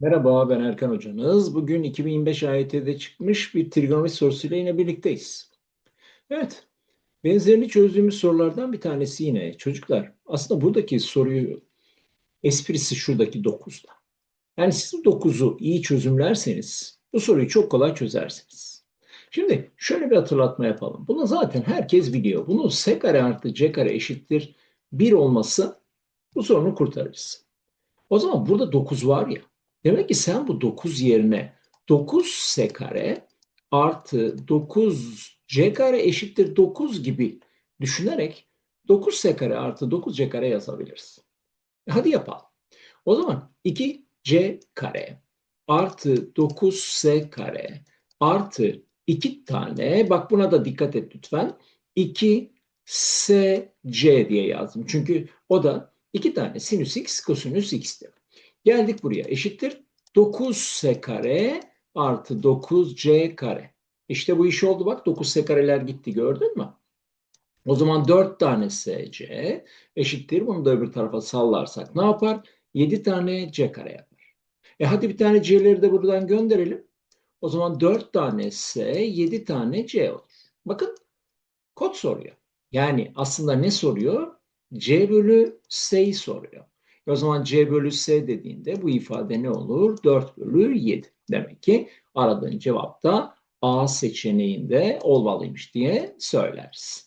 Merhaba, ben Erkan Hocanız. Bugün 2025 AYT'de çıkmış bir trigonometri sorusuyla yine birlikteyiz. Evet, benzerini çözdüğümüz sorulardan bir tanesi yine. Çocuklar, aslında buradaki soruyu, esprisi şuradaki 9'da. Yani siz bu 9'u iyi çözümlerseniz bu soruyu çok kolay çözersiniz. Şimdi şöyle bir hatırlatma yapalım. Bunu zaten herkes biliyor. Bunun s kare artı c kare eşittir 1 olması bu sorunu kurtarırız. O zaman burada 9 var ya. Demek ki sen bu 9 yerine 9s kare artı 9c kare eşittir 9 gibi düşünerek 9s kare artı 9c kare yazabiliriz. Hadi yapalım. O zaman 2c kare artı 9s kare artı 2 tane bak buna da dikkat et lütfen 2sc diye yazdım. Çünkü o da 2 tane sinüs x kosinüs x'tir. Geldik buraya eşittir 9s kare artı 9c kare. İşte bu iş oldu bak 9s kareler gitti gördün mü? O zaman 4 tane sc eşittir. Bunu da öbür tarafa sallarsak ne yapar? 7 tane c kare yapar. E hadi bir tane c'leri de buradan gönderelim. O zaman 4 tane s 7 tane c olur. Bakın kod soruyor. Yani aslında ne soruyor? c bölü s'yi soruyor. O zaman C bölü S dediğinde bu ifade ne olur? 4 bölü 7. Demek ki aradığın cevap da A seçeneğinde olmalıymış diye söyleriz.